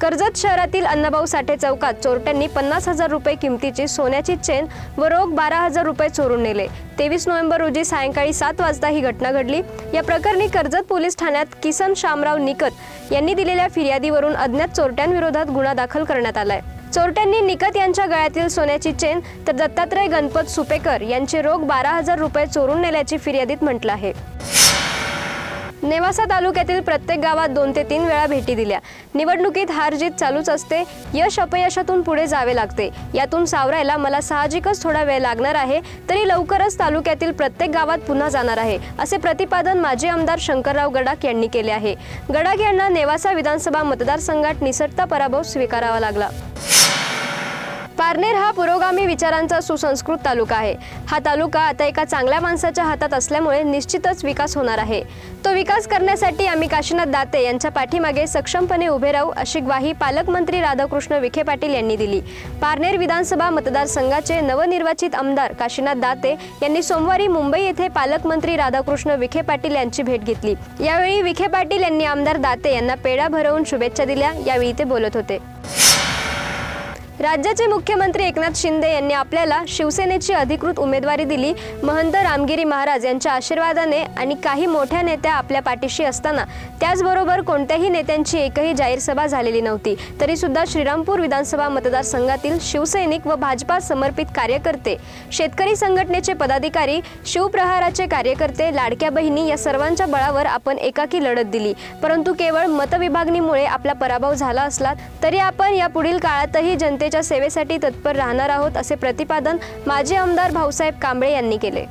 कर्जत शहरातील अण्णाभाऊ साठे चौकात चोरट्यांनी पन्नास हजार रुपये किमतीची सोन्याची चेन व रोख बारा हजार रुपये चोरून नेले. तेवीस नोव्हेंबर रोजी सायंकाळी सात वाजता ही घटना घडली. या प्रकरणी कर्जत पोलीस ठाण्यात किसन शामराव निकत यांनी दिलेल्या फिर्यादीवरून अज्ञात चोरट्यांविरोधात गुन्हा दाखल करण्यात आलाय. चोरट्यांनी निकत यांच्या गळ्यातील सोन्याची चेन तर दत्तात्रय गणपत सुपेकर यांचे रोख बारा हजार रुपये चोरून नेल्याची फिर्यादीत म्हटलं आहे. नेवासा तालुक्यातील प्रत्येक गावात दोन ते तीन वेळा भेटी दिल्या. निवडणुकीत हार जीत चालूच असते. यश अपयशातून पुढे जावे लागते. यातून सावरायला मला साहजिकच थोडा वेळ लागणार आहे. तरी लवकरच तालुक्यातील प्रत्येक गावात पुन्हा जाणार आहे असे प्रतिपादन माजी आमदार शंकरराव गडाख यांनी केले आहे. गडाख यांना नेवासा विधानसभा मतदारसंघात निसटता पराभव स्वीकारावा लागला. पारनेर हा पुरोगामी विचारांचा सुसंस्कृत तालुका आहे. हा तालुका आता एका चांगल्या माणसाच्या हातात असल्यामुळे निश्चितच विकास होणार आहे. तो विकास करण्यासाठी आम्ही काशीनाथ दाते यांच्या पाठीमागे सक्षमपणे उभे राहू अशी ग्वाही पालकमंत्री राधाकृष्ण विखे पाटील यांनी दिली. पारनेर विधानसभा मतदारसंघाचे नवनिर्वाचित आमदार काशीनाथ दाते यांनी सोमवारी मुंबई येथे पालकमंत्री राधाकृष्ण विखे पाटील यांची भेट घेतली. यावेळी विखे पाटील यांनी आमदार दाते यांना पेढा भरवून शुभेच्छा दिल्या. यावेळी ते बोलत होते. राज्याचे मुख्यमंत्री एकनाथ शिंदे यांनी आपल्याला शिवसेनेची अधिकृत उमेदवारी दिली. महंत रामगिरी महाराज यांच्या आशीर्वादाने आणि काही मोठ्या नेत्या आपल्या पाठीशी असताना त्याचबरोबर कोणत्याही नेत्यांची एकही जाहीर सभा झालेली नव्हती. तरी सुद्धा श्रीरामपूर विधानसभा मतदारसंघातील शिवसैनिक व भाजपा समर्पित कार्यकर्ते शेतकरी संघटनेचे पदाधिकारी शिवप्रहाराचे कार्यकर्ते लाडक्या बहिणी या सर्वांच्या बळावर आपण एकाकी लढत दिली. परंतु केवळ मतविभागणीमुळे आपला पराभव झाला असला तरी आपण या पुढील काळातही जनते जनतेच्या सेवेसाठी तत्पर राहणार आहोत असे प्रतिपादन माजी आमदार भाऊसाहेब कांबळे यांनी केले.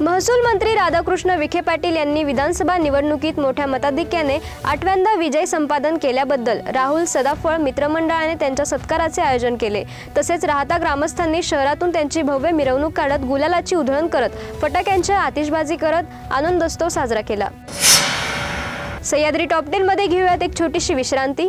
महसूल मंत्री राधाकृष्ण विखे पाटील यांनी विधानसभा निवडणुकीत मोठ्या मताधिक्याने आठव्यांदा विजय संपादन केल्याबद्दल राहुल सदाफळ मित्रमंडळाने त्यांच्या सत्काराचे आयोजन केले. तसेच राहता ग्रामस्थांनी शहरातून त्यांची भव्य मिरवणूक काढत गुलालाची उधळण करत फटाक्यांच्या आतिषबाजी करत आनंदोत्सव साजरा केला. सह्याद्री टॉप टेनमध्ये घेऊयात एक छोटीशी विश्रांती.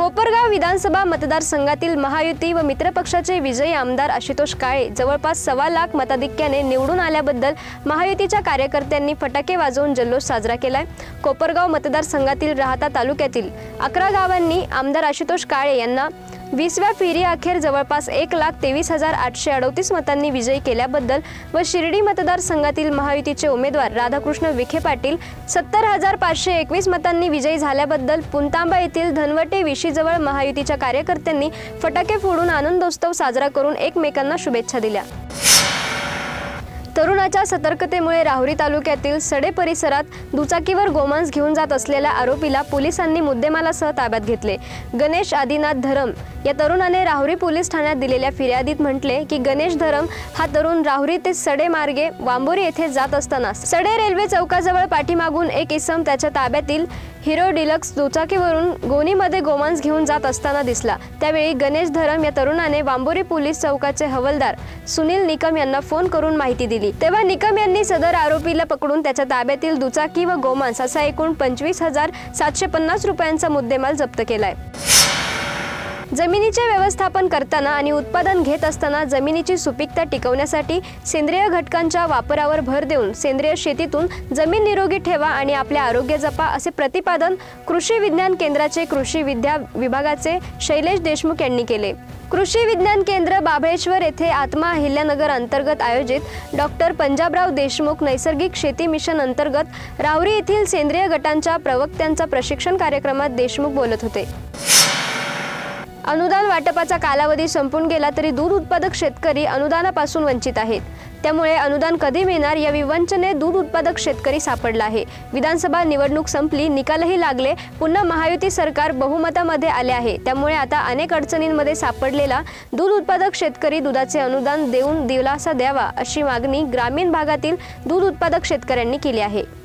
कोपरगाव विधानसभा मतदारसंघातील महायुती व मित्रपक्षाचे विजयी आमदार आशुतोष काळे जवळपास सव्वा लाख मताधिक्याने निवडून आल्याबद्दल महायुतीच्या कार्यकर्त्यांनी फटाके वाजवून जल्लोष साजरा केलाय. कोपरगाव मतदारसंघातील राहता तालुक्यातील अकरा गावांनी आमदार आशुतोष काळे यांना वीसव्या फेरी अखेर जवळपास एक लाख तेवीस हजार आठशे अडतीस मतांनी विजयी केल्याबद्दल व शिर्डी मतदारसंघातील महायुतीचे उमेदवार राधाकृष्ण विखे पाटील सत्तर हजार पाचशे एकवीस मतांनी विजयी झाल्याबद्दल पुंतांबा येथील धनवटे विशीजवळ महायुतीच्या कार्यकर्त्यांनी फटाके फोडून आनंदोत्सव साजरा करून एकमेकांना शुभेच्छा दिल्या. तरुणाच्या सतर्कतेमुळे राहुरी तालुक्यातील सडे परिसरात दुचाकीवर गोमांस घेऊन जात असलेल्या आरोपीला पोलिसांनी मुद्देमालासह ताब्यात घेतले. गणेश आदिनाथ धरम या तरुणाने राहुरी पोलीस ठाण्यात दिलेल्या फिर्यादीत म्हटले की गणेश धरम हा तरुण राहुरी ते सडे मार्गे वांबोरी येथे जात असताना सडे रेल्वे चौकाजवळ पाठीमागून एक इसम त्याच्या ताब्यातील हिरो डिलक्स दुचाकीवरून गोनीमध्ये गोमांस घेऊन जात असताना दिसला. त्यावेळी गणेश धरम या तरुणाने वांबोरी पोलीस चौकाचे हवलदार सुनील निकम यांना फोन करून माहिती दिली. तेव्हा निकम यांनी सदर आरोपीला पकडून त्याच्या ताब्यातील दुचाकी व गोमांस असा एकूण पंचवीस हजार सातशे पन्नास रुपयांचा मुद्देमाल जप्त केलाय. जमिनीचे व्यवस्थापन करताना आणि उत्पादन घेत असताना जमिनीची सुपीकता टिकवण्यासाठी सेंद्रिय घटकांच्या वापरावर भर देऊन सेंद्रिय शेतीतून जमीन निरोगी ठेवा आणि आपले आरोग्य जपा असे प्रतिपादन कृषी विज्ञान केंद्राचे कृषी विद्या विभागाचे शैलेश देशमुख यांनी केले. कृषी विज्ञान केंद्र बाभळेश्वर येथे आत्मा अहिल्यानगर अंतर्गत आयोजित डॉक्टर पंजाबराव देशमुख नैसर्गिक शेती मिशन अंतर्गत रावरी येथील सेंद्रिय गटांच्या प्रवक्त्यांचा प्रशिक्षण कार्यक्रमात देशमुख बोलत होते. अनुदान वाटपाचा कालावधी संपून गेला तरी दूध उत्पादक शेतकरी अनुदानापासून वंचित आहेत. त्यामुळे अनुदान कधी मिळणार या विवंचने दूध उत्पादक शेतकरी सापडला आहे. विधानसभा निवडणूक संपली निकालही लागले. पुन्हा महायुती सरकार बहुमतामध्ये आले आहे. त्यामुळे आता अनेक अडचणींमध्ये सापडलेला दूध उत्पादक शेतकरी दुधाचे अनुदान देऊन दिलासा द्यावा अशी मागणी ग्रामीण भागातील दूध उत्पादक शेतकऱ्यांनी केली आहे.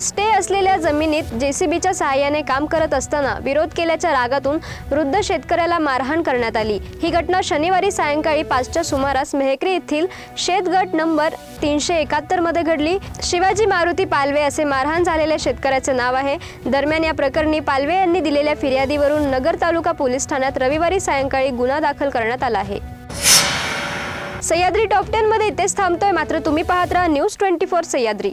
स्टे असलेल्या जमिनीत जेसीबीच्या सहाय्याने काम करत असताना विरोध केल्याच्या रागातून वृद्ध शेतकऱ्याला मारहाण करण्यात आली. ही घटना शनिवारी सायंकाळी पाचच्या सुमारास मेहकरी येथील शेतगट नंबर तीनशे एकाहत्तरमध्ये घडली. शिवाजी मारुती पालवे असे मारहाण झालेल्या शेतकऱ्याचे नाव आहे. दरम्यान या प्रकरणी पालवे यांनी दिलेल्या फिर्यादीवरून नगर तालुका पोलीस ठाण्यात रविवारी सायंकाळी गुन्हा दाखल करण्यात आला आहे. सह्याद्री टॉप टेन मध्ये इथेच थांबतोय. मात्र तुम्ही पाहत राहा news twenty four Sahyadri.